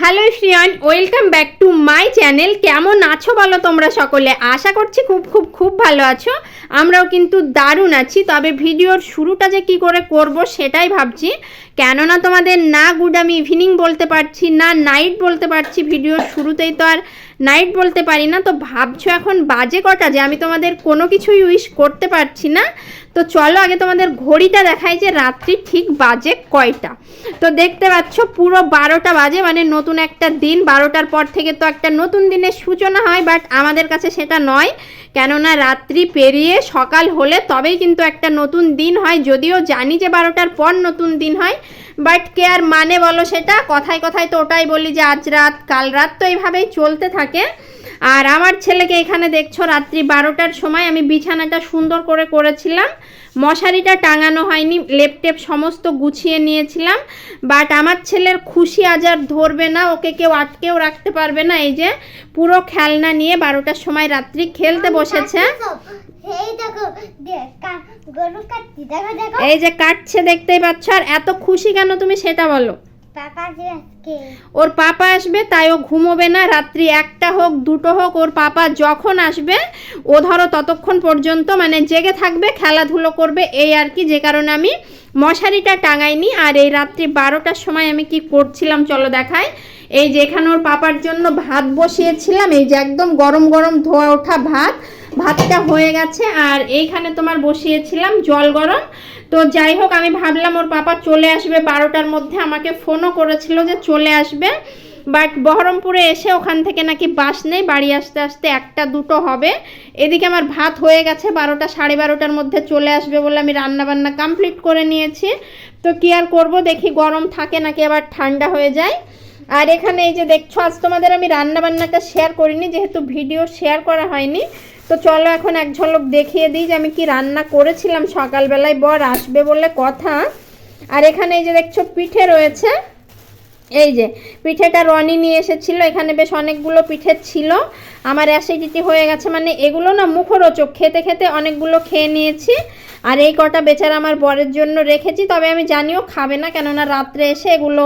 Hello Shriyan welcome back to my channel. কেমন আছো বলো তোমরা সকলে? আশা করছি খুব খুব খুব ভালো আছো। আমরাও কিন্তু দারুণ আছি। তবে ভিডিওর শুরুটা যে কি করে করব সেটাই ভাবছি। কেননা তোমাদের না গুড আমি ইভিনিং বলতে পারছি, না নাইট বলতে পারছি। ভিডিওর শুরুতেই তো আর নাইট বলতে পারি না, তো ভাবছ এখন বাজে কটা যে আমি তোমাদের কোনো কিছুই উইশ করতে পারছি না। তো চলো আগে তোমাদের ঘড়িটা দেখাই যে রাত্রি ঠিক বাজে কয়টা। তো দেখতে পাচ্ছ পুরো বারোটা বাজে মানে নতুন একটা দিন, বারোটার পর থেকে তো একটা নতুন দিনের সূচনা হয় বাট আমাদের কাছে সেটা নয়। কেননা রাত্রি পেরিয়ে সকাল হলে তবেই কিন্তু একটা নতুন দিন হয়, যদিও জানি যে বারোটার পর নতুন দিন হয় বাট কে আর মানে বলো সেটা? কথায় কথায় তো ওটাই বলি যে আজ রাত, কাল রাত তো এইভাবেই চলতে থাকে। আর আমার ছেলেকে এখানে দেখছ, রাত্রি বারোটার সময় আমি বিছানাটা সুন্দর করে করেছিলাম। মশারিটা টাঙানো হয়নি লেপটেপ সমস্ত গুছিয়ে নিয়েছিলাম বাট আমার ছেলের খুশি আজ আর ধরবে না ওকে কেউ আটকেও রাখতে পারবে না এই যে পুরো খেলনা নিয়ে বারোটার সময় রাত্রি খেলতে বসেছে। এই যে কাটছে দেখতেই পাচ্ছ আর এত খুশি কেন তুমি সেটা বলো? ওর পাপা আসবে, তাই ও ঘুমোবে না। রাত্রি একটা হোক, দুটো হোক, ওর পাপা যখন আসবে, ও ধরো ততক্ষণ পর্যন্ত মানে জেগে থাকবে, খেলাধুলো করবে, এই আর কি। যে কারণে আমি মশারিটা টাঙাইনি। আর এই রাত্রি বারোটার সময় আমি কি করছিলাম, চলো দেখাই। এই যে এখানে ওর পাপার জন্য ভাত বসিয়েছিলাম। এই যে একদম গরম গরম ধোয়া ওঠা ভাত। ভাতটা হয়ে গেছে। আর এইখানে তোমার বসিয়েছিলাম জল গরম। তো যাই হোক, আমি ভাবলাম ওর পাপা চলে আসবে বারোটার মধ্যে। আমাকে ফোনও করেছিল যে চলে আসবে। বাট বহরমপুরে এসে ওখান থেকে নাকি বাস নেই। বাড়ি আসতে আসতে একটা দুটো হবে। এদিকে আমার ভাত হয়ে গেছে। বারোটা, সাড়ে বারোটার মধ্যে চলে আসবে বলে আমি রান্নাবান্না কমপ্লিট করে নিয়েছি। তো কি আর করব? দেখি গরম থাকে নাকি আবার ঠান্ডা হয়ে যায়। আর এখানে এই যে দেখছ, আজ তোমাদের আমি রান্নাবান্নাটা শেয়ার করিনি, যেহেতু ভিডিও শেয়ার করা হয়নি। তো চলো এখন এক ঝলক দেখিয়ে দিই যে আমি কি রান্না করেছিলাম সকালবেলায়। বর আসবে বলে কথা। আর এখানে এই যে দেখছ, পিঠে রয়েছে। এই যে, পিঠেটা রনি নিয়ে এসেছিল, এখানে বেশ অনেকগুলো পিঠে ছিল। আমার অ্যাসিডিটি হয়ে গেছে মানে এগুলো না মুখরোচক, খেতে খেতে অনেকগুলো খেয়ে নিয়েছি। আর এই কটা বেচারা আমার বরের জন্য রেখেছি, তবে আমি জানিও খাবে না, কেননা রাত্রে এসে এগুলো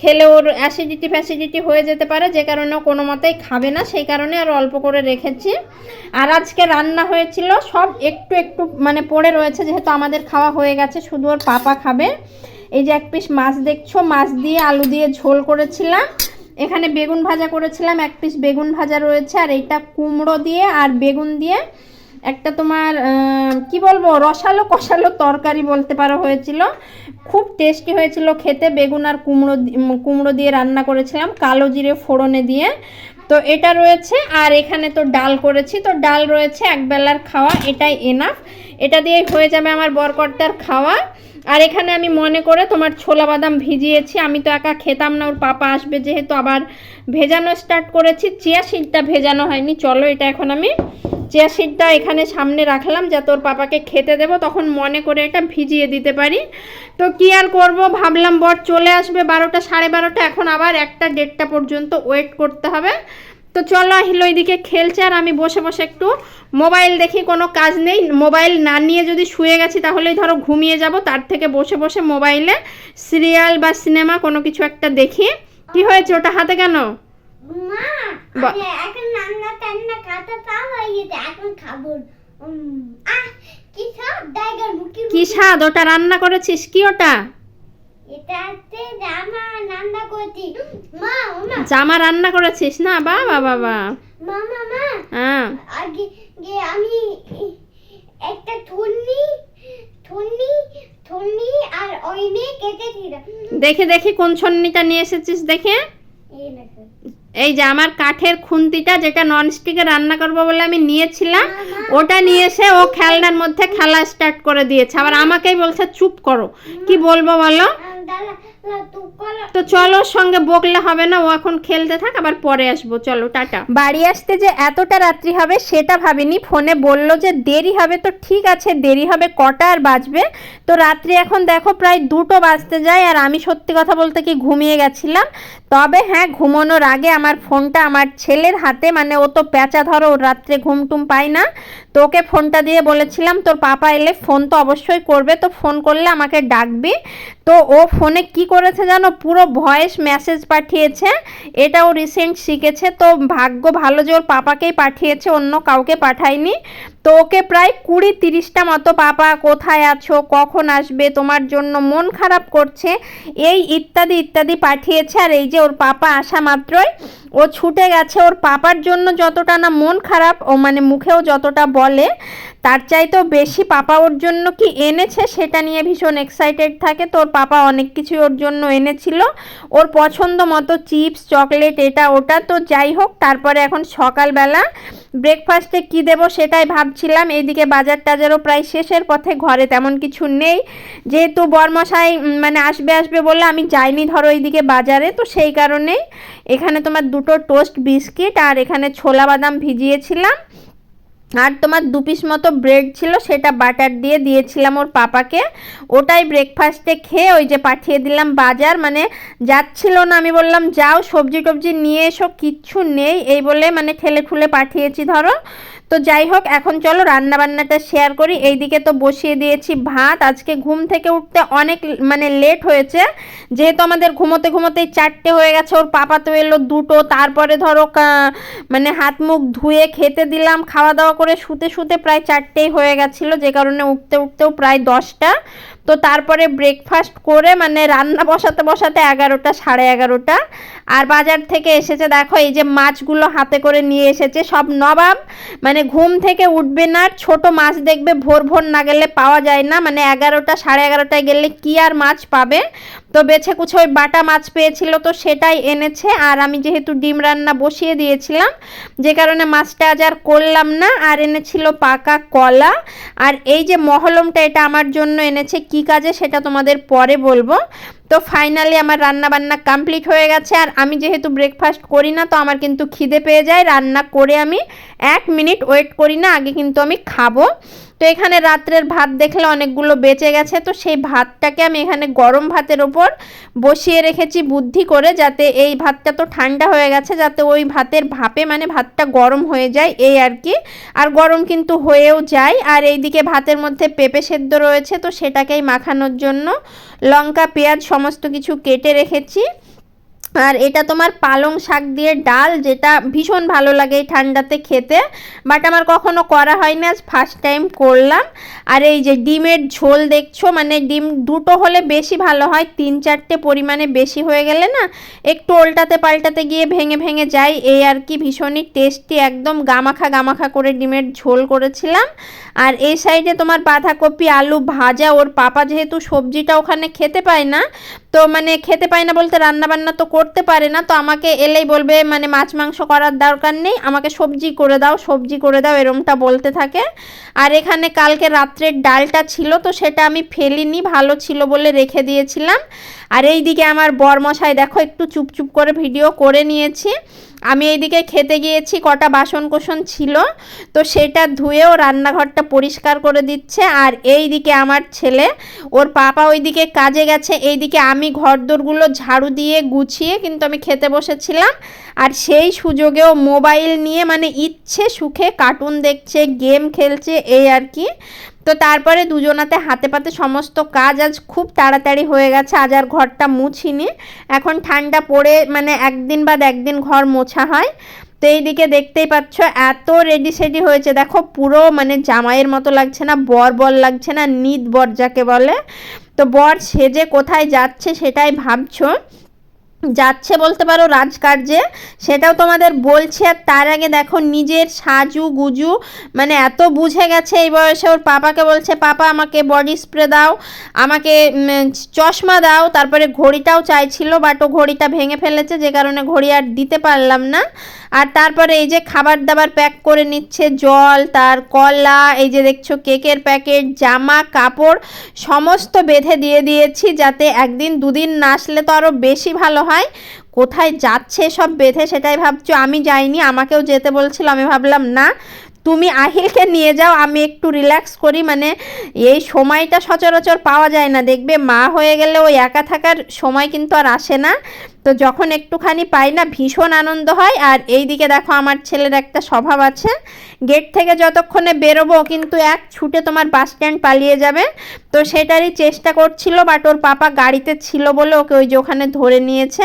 খেলে ওর অ্যাসিডিটি ফ্যাসিডিটি হয়ে যেতে পারে, যে কারণে কোনো মতেই খাবে না, সেই কারণে আর অল্প করে রেখেছি। আর আজকে রান্না হয়েছিল, সব একটু একটু মানে পড়ে রয়েছে, যেহেতু আমাদের খাওয়া হয়ে গেছে, শুধু ওর পাপা খাবে। এই যে এক পিস মাছ দেখছ, মাছ দিয়ে আলু দিয়ে ঝোল করেছিলাম। এখানে বেগুন ভাজা করেছিলাম, এক পিস বেগুন ভাজা রয়েছে, আর এইটা কুমড়ো দিয়ে আর বেগুন দিয়ে একটা তোমার কি বলব, রসালো কষালো তরকারি বলতে পারো হয়েছিল। খুব টেস্টি হয়েছিল খেতে, বেগুন আর কুমড়ো কুমড়ো দিয়ে রান্না করেছিলাম, কালো জিরে ফোড়নে দিয়ে। তো এটা রয়েছে, আর এখানে তো ডাল করেছি, তো ডাল রয়েছে একবেলার খাওয়া, এটাই এনাফ এটা দিয়েই হয়ে যাবে আমার বরকর্তার খাওয়া। আর এখানে আমি মনে করে তোমার ছোলা বাদাম ভিজিয়েছি, আমি তো একা খেতাম না, ওর পাপা আসবে যেহেতু আবার ভেজানো স্টার্ট করেছি, চিয়া সিডটা ভেজানো হয়নি, চলো এটা এখন আমি চিয়া সিডটা এখানে সামনে রাখলাম যা তোর পাপাকে খেতে দেবো, তখন মনে করে এটা ভিজিয়ে দিতে পারি। তো কি আর করব? ভাবলাম বর চলে আসবে বারোটা, সাড়ে বারোটা, এখন আবার একটা দেড়টা পর্যন্ত ওয়েট করতে হবে। তো চলো আহিল ওইদিকে খেলছে আর আমি বসে বসে একটু মোবাইল দেখি, কোনো কাজ নেই। মোবাইল না নিয়ে যদি শুয়ে গেছি তাহলেই ধরো ঘুমিয়ে যাব, তার থেকে বসে বসে মোবাইলে সিরিয়াল বা সিনেমা কোনো কিছু একটা দেখি। কি হয়েছে? ওটা হাতে কেন? এখন রান্না টান্না কাটা তাও হয়ে গেছে এখন খাব। কি স্বাদ? ওটা রান্না করেছিস কি ওটা? জামা রান্না মা মা। করেছিস না? বাবা বা মা মা মা। হ্যাঁ। আমি একটা থুন্নি থুন্নি থুন্নি আর ওই নিয়ে কেটেছিলাম দেখে দেখি কোন ছন্নিটা নিয়ে এসেছিস দেখো? এই যে আমার কাঠের খুন্তিটা যেটা ননস্টিকে রান্না করব বলে আমি নিয়েছিলাম, ওটা নিয়ে এসে ও খেলনার মধ্যে খেলা স্টার্ট করে দিয়েছে। আবার আমাকেই বলছে, চুপ করো। কি বলব বলো? তো চলো, সঙ্গে বকলে হবে না, ও এখন খেলতে থাক, আবার পরে আসব। চলো, টাটা। বাড়ি আসতে যে এতটা রাত্রি হবে, সেটা ভাবিনি। ফোনে বলল যে, দেরি হবে তো ঠিক আছে, দেরি হবে, কটা আর বাজবে? তো রাত্রি এখন দেখো, প্রায় দুটো বাজতে যায়, আর আমি সত্যি কথা বলতে কি ঘুমিয়ে গেছিলাম। তবে হ্যাঁ ঘুমানোর আগে আমার ফোনটা আমার ছেলের হাতে মানে ও তো প্যাঁচা ধরো, ওর রাত্রে ঘুম টুম পায় না। তো ওকে ফোনটা দিয়ে বলেছিলাম, তোর পাপা এলে ফোন তো অবশ্যই করবে, তো ফোন করলে আমাকে ডাকবি। তো ও ফোনে কি করেছে জানো, পুরো ভয়েস মেসেজ পাঠিয়েছে, এটাও রিসেন্ট শিখেছে। তো ভাগ্য ভালো যে ওর পাপাকেই পাঠিয়েছে, অন্য কাউকে পাঠায়নি। তো ওকে প্রায় কুড়ি তিরিশটা মতো পাপা কোথায় আছো? কখন আসবে? তোমার জন্য মন খারাপ করছে। এই ইত্যাদি ইত্যাদি পাঠিয়েছে আর এই যে ওর পাপা আসা মাত্রই ও ছুটে গেছে, ওর পাপার জন্য যতটা না মন খারাপ, ও মানে মুখেও যতটা বলে, তার চাইতেও বেশি পাপা ওর জন্য কি এনেছে সেটা নিয়ে ভীষণ এক্সাইটেড থাকে। তো ওর পাপা অনেক কিছু ওর জন্য এনেছিল। ওর পছন্দ মতো চিপস, চকলেট, এটা, ওটা। তো যাই হোক, তারপরে এখন সকালবেলা ব্রেকফাস্টে কি দেবো সেটাই ভাবছিলাম। এইদিকে বাজার টাজারও প্রায় শেষের পথে, ঘরে তেমন কিছু নেই। যেহেতু বরমশাই মানে আসবে আসবে বলে আমি যাইনি ধরো এইদিকে বাজারে, তো সেই কারণেই। এখানে তোমার দুটো টোস্ট বিস্কিট আর এখানে ছোলা বাদাম ভিজিয়েছিলাম। আর তোমার দু পিস মতো ব্রেড ছিল, সেটা বাটার দিয়ে দিয়েছিলাম ওর পাপাকে। ওটাই ব্রেকফাস্টে খেয়ে ওই যে পাঠিয়ে দিলাম বাজার মানে যাচ্ছিল না। আমি বললাম, যাও সবজি টবজি নিয়ে এসো, কিচ্ছু নেই। এই বলে মানে ঠেলে ঠুলে পাঠিয়েছি ধরো। তো যাই হোক, এখন চলো রান্না বান্নাটা শেয়ার করি। এইদিকে তো বসিয়ে দিয়েছি ভাত। আজকে ঘুম থেকে উঠতে অনেক মানে লেট হয়েছে। যেহেতু আমাদের ঘুমোতে ঘুমোতেই চারটে হয়ে গেছে, ওর পাপা তো এলো দুটো। তারপরে ধরো মানে হাত মুখ ধুয়ে খেতে দিলাম। খাওয়া দাওয়া করে শুতে শুতে প্রায় চারটেই হয়ে গেছিল, যে কারণে উঠতে উঠতেও প্রায় দশটা। তো তারপরে ব্রেকফাস্ট করে মানে রান্না বসাতে বসাতে এগারোটা, সাড়ে এগারোটা। আর বাজার থেকে এসেছে, দেখো এই যে মাছগুলো হাতে করে নিয়ে এসেছে, সব নবাব। মানে ঘুম থেকে উঠবে না ছোট মাছ দেখবে, ভোর ভোর না গেলে পাওয়া যায় না। মানে এগারোটা, সাড়ে এগারোটায় গেলে কি আর মাছ পাবে? তো বেছে কুছে ওই বাটা মাছ পেয়েছিল তো সেটাই এনেছে। আর আমি যেহেতু ডিম রান্না বসিয়ে দিয়েছিলাম, যে কারণে মাছটা আজ আর করলাম না। আর এনেছিল পাকা কলা। আর এই যে মহলমটা, এটা আমার জন্য এনেছে। কি কাজে সেটা তোমাদের পরে বলব। তো ফাইনালি আমার রান্না বান্না কমপ্লিট হয়ে গেছে। আর আমি যেহেতু ব্রেকফাস্ট করি না, তো আমার কিন্তু খিদে পেয়ে যায়। রান্না করে আমি এক মিনিট ওয়েট করি না, আগে কিন্তু আমি খাব। তো এখানে রাত্রের ভাত দেখলে অনেকগুলো বেঁচে গেছে, তো সেই ভাতটাকে আমি এখানে গরম ভাতের ওপর বসিয়ে রেখেছি বুদ্ধি করে যাতে এই ভাতটা তো ঠান্ডা হয়ে গেছে, যাতে ওই ভাতের ভাপে মানে ভাতটা গরম হয়ে যায়, এই আর কি। আর গরম কিন্তু হয়েও যায়। আর এইদিকে ভাতের মধ্যে পেঁপে সেদ্ধ রয়েছে, তো সেটাকেই মাখানোর জন্য লঙ্কা, পেঁয়াজ সমস্ত কিছু কেটে রেখেছি। আর এটা তোমার পালং শাক দিয়ে ডাল, যেটা ভীষণ ভালো লাগে এই ঠান্ডাতে খেতে। বাট আমার কখনো করা হয়নি, আজ ফার্স্ট টাইম করলাম। আর এই যে ডিমের ঝোল দেখছ মানে ডিম দুটো হলে বেশি ভালো হয়, তিন চারটে পরিমাণে বেশি হয়ে গেলে না, একটু উল্টাতে পাল্টাতে গিয়ে ভেঙে ভেঙে যায়। এই আর কি ভীষণই টেস্টি একদম গামাখা গামাখা করে ডিমের ঝোল করেছিলাম। আর এই সাইডে তোমার বাঁধাকপি, আলু ভাজা, ওর পাপা যেহেতু সবজিটা ওখানে খেতে পায় না, তো মানে খেতে পায় না বলতে রান্নাবান্না তো করতে পারে না, তো আমাকে এলেই বলবে মানে মাছ মাংস করার দরকার নেই, আমাকে সবজি করে দাও, সবজি করে দাও, এরমটা বলতে থাকে। আর এখানে কালকে রাত্রের ডালটা ছিল, তো সেটা আমি ফেলিনি, ভালো ছিল বলে রেখে দিয়েছিলাম। আর এইদিকে আমার বরমশাই, দেখো একটু চুপচুপ করে ভিডিও করে নিয়েছি। আমি এইদিকে খেতে গিয়েছি, কটা বাসন কোসন ছিল, তো সেটা ধুয়েও রান্নাঘরটা পরিষ্কার করে দিচ্ছে। আর এই দিকে আমার ছেলে, ওর পাপা ওইদিকে কাজে গেছে, এইদিকে আমি ঘরদোরগুলো ঝাড়ু দিয়ে গুছিয়ে কিন্তু আমি খেতে বসেছিলাম। আর সেই সুযোগেও মোবাইল নিয়ে মানে ইচ্ছে সুখে কার্টুন দেখছে গেম খেলছে, এই আর কি। তো তারপরে দুজনাতে হাতে পাতে সমস্ত কাজ আজ খুব তাড়াতাড়ি হয়ে গেছে। আজ আর ঘরটা মুছিনি। এখন ঠান্ডা পড়ে মানে একদিন বাদ একদিন ঘর মোছা হয়। তো এইদিকে দেখতেই পাচ্ছ, এত রেডি সেডি হয়েছে। দেখো, পুরো মানে জামাইয়ের মতো লাগছে না, বর বর লাগছে না নিদ বর যাকে বলে। তো বর সেজে কোথায় যাচ্ছে সেটাই ভাবছ। যাচ্ছে বলতে পারো রাজকার্যে, সেটাও তোমাদের বলছে। আর তার আগে দেখো নিজের সাজু গুজু মানে এত বুঝে গেছে এই বয়সে ওর পাপাকে বলছে, পাপা, আমাকে বডি স্প্রে দাও, আমাকে চশমা দাও। তারপরে ঘড়িটাও চাইছিল, বাট ও ঘড়িটা ভেঙে ফেলেছে, যে কারণে ঘড়ি আর দিতে পারলাম না। আর তারপরে এই যে খাবার দাবার প্যাক করে নিচ্ছে, জল, তার কলা, এই যে দেখছ কেকের প্যাকেট, জামা, কাপড়, সমস্ত বেঁধে দিয়ে দিয়েছি, যাতে একদিন দুদিন না আসলে তো আরও বেশি ভালো হয়? কোথায় যাচ্ছে সব বেঁধে সেটাই ভাবছ? আমি যাইনি, আমাকেও যেতে বলছিল, আমি ভাবলাম, না তুমি আহিলকে নিয়ে যাও, আমি একটু রিল্যাক্স করি মানে এই সময়টা সচরাচর পাওয়া যায় না। দেখবে মা হয়ে গেলে ওই একা থাকার সময় কিন্তু আর আসে না। তো যখন একটুখানি পাই না, ভীষণ আনন্দ হয়। আর এই দিকে দেখো আমার ছেলের একটা স্বভাব আছে। গেট থেকে যতক্ষণে বেরোবো কিন্তু এক ছুটে তোমার বাস স্ট্যান্ড পালিয়ে যাবে। তো সেটারই চেষ্টা করছিল বাট ওর পাপা গাড়িতে ছিল বলে ওকে ওই যে ওখানে ধরে নিয়েছে।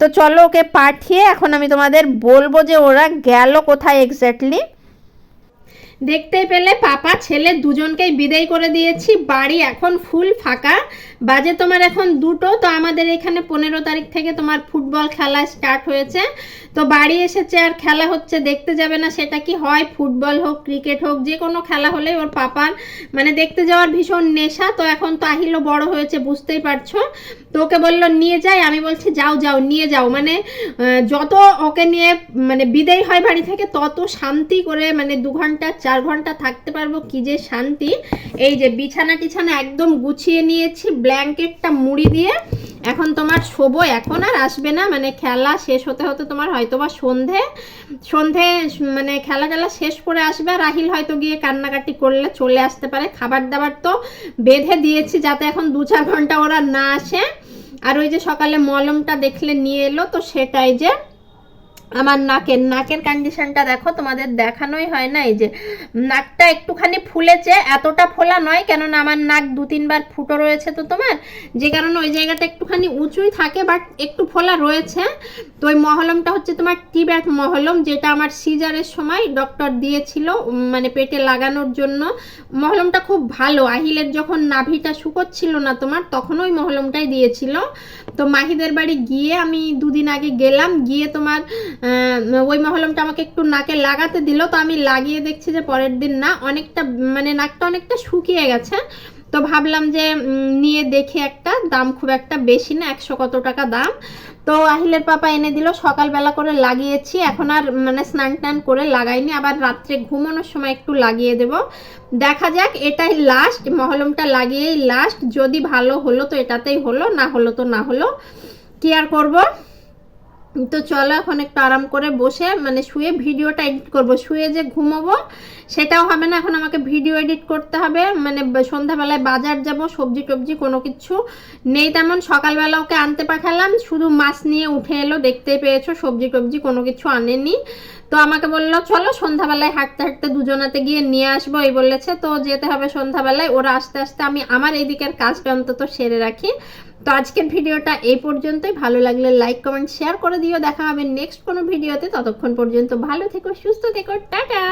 তো চলো ওকে পাঠিয়ে এখন আমি তোমাদের বলব যে ওরা গেল কোথায় এক্স্যাক্টলি দেখতেই পেলে পাপা ছেলে দুজনকেই বিদায় করে দিয়েছি বাড়ি এখন ফুল ফাঁকা। বাজে তোমার এখন দুটো, তো আমাদের এখানে পনেরো তারিখ থেকে তোমার ফুটবল খেলা স্টার্ট হয়েছে। তো বাড়ি এসেছে আর খেলা হচ্ছে, দেখতে যাবে না সেটা কি হয়, ফুটবল হোক, ক্রিকেট হোক, যে কোনো খেলা হলে ওর পাপার মানে দেখতে যাওয়ার ভীষণ নেশা। তো এখন তো আহিলও বড় হয়েছে, বুঝতেই পারছ। তো ওকে বলল, নিয়ে যাই। আমি বলছি, যাও যাও, নিয়ে যাও। মানে যত ওকে নিয়ে মানে বিদায় হয় বাড়ি থেকে, তত শান্তি করে মানে দু ঘণ্টা, চার ঘণ্টা থাকতে পারব। কি যে শান্তি। এই যে বিছানা টিছানা একদম গুছিয়ে নিয়েছি ব্ল্যাঙ্কেটটা মুড়ি দিয়ে এখন তোমার শোবো এখন আর আসবে না। মানে খেলা শেষ হতে হতে তোমার হয়তো বা সন্ধে। সন্ধে মানে খেলা টেলা শেষ করে আসবে আর রাহিল হয়তো গিয়ে কান্নাকাটি করলে চলে আসতে পারে। খাবার দাবার তো বেঁধে দিয়েছি যাতে এখন দু চার ঘণ্টা ওরা না আসে। আর ওই যে সকালে মলমটা দেখলে নিয়ে এলো, তো সেটাই যে আমার নাকের নাকের কন্ডিশনটা দেখো, তোমাদের দেখানোই হয় না এই যে নাকটা একটুখানি ফুলেছে, এতটা ফোলা নয়, কেননা আমার নাক দু তিনবার ফুটো রয়েছে তো তোমার, যে কারণে ওই জায়গাটা একটুখানি উঁচুই থাকে বাট একটু ফোলা রয়েছে। তো ওই মহলমটা হচ্ছে তোমার টিব্যাট মহলম, যেটা আমার সিজারের সময় ডক্টর দিয়েছিল মানে পেটে লাগানোর জন্য। মহলমটা খুব ভালো, আহিলের যখন নাভিটা শুকোচ্ছিল না তোমার, তখন ওই মহলমটাই দিয়েছিল। তো মাহিদের বাড়ি গিয়ে আমি দুদিন আগে গেলাম, গিয়ে তোমার ওই মহলমটা আমাকে একটু নাকে লাগাতে দিল। তো আমি লাগিয়ে দেখছি যে পরের দিন না অনেকটা মানে নাকটা অনেকটা শুকিয়ে গেছে। তো ভাবলাম যে নিয়ে দেখি একটা। দাম খুব একটা বেশি না, একশো কত টাকা দাম। তো আহিলের পাপা এনে দিল, সকালবেলা করে লাগিয়েছি। এখন আর মানে স্নান টান করে লাগাইনি। আবার রাত্রে ঘুমানোর সময় একটু লাগিয়ে দেব। দেখা যাক, এটাই লাস্ট মহলমটা লাগিয়েই লাস্ট যদি ভালো হলো তো এটাতেই হলো, না হলো তো না হলো। কি আর করব? তো চলো এখন একটু আরাম করে বসে মানে শুয়ে ভিডিওটা এডিট করব। শুয়ে যে ঘুমোবো, সেটাও হবে না। এখন আমাকে ভিডিও এডিট করতে হবে। মানে সন্ধ্যাবেলায় বাজার যাব, সবজি টবজি কোনো কিছু নেই তেমন। সকালবেলা ওকে আনতে পাঠালাম। শুধু মাছ নিয়ে উঠে এলো, দেখতেই পেয়েছ, সবজি টবজি কোনো কিছু আনেনি। তো আমাকে বলল, চলো সন্ধ্যাবেলায় হাঁটতে হাঁটতে দুজনাতে গিয়ে নিয়ে আসব। এই বলেছে, তো যেতে হবে সন্ধ্যাবেলায়। ওরা আস্তে আস্তে আমি আমার এই দিকের কাজটা অন্তত সেরে রাখি। তো আজকের ভিডিওটা এই পর্যন্তই। ভালো লাগলে লাইক কমেন্ট শেয়ার করে দিও। দেখা হবে নেক্সট কোনো ভিডিওতে। ততক্ষণ পর্যন্ত ভালো থেকো, সুস্থ থেকো। টাটা!